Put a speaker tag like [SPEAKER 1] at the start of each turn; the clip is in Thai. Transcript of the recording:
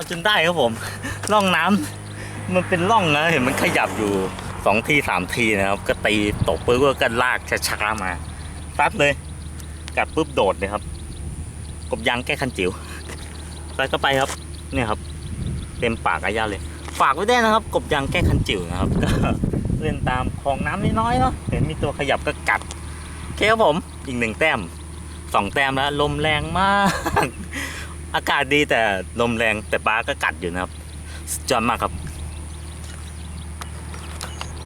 [SPEAKER 1] เอาจนได้ครับผมร่องน้ำมันเป็นร่องนะเห็นมันขยับอยู่สองทีสามทีนะครับ ก็ตีตกปุ๊บก็ลากช้าๆมาซัดเลยกัดปุ๊บโดดเลยครับ กบยางแก้คันจิ๋วใส่เข้าไปครับเนี่ยครับ เต็มปากอายาเลย ฝากไว้ได้นะครับ กบยางแก้คันจิ๋วนะครับก็เล่นตามคลองน้ำน้อยๆเนาะเห็นมีตัวขยับก็กัดโอเคครับผมอีกหนึ่งแต้มสองแต้มแล้วลมแรงมาก อากาศดีแต่ลมแรงแต่ปลาก็กัดอยู่นะครับจอดมากครับ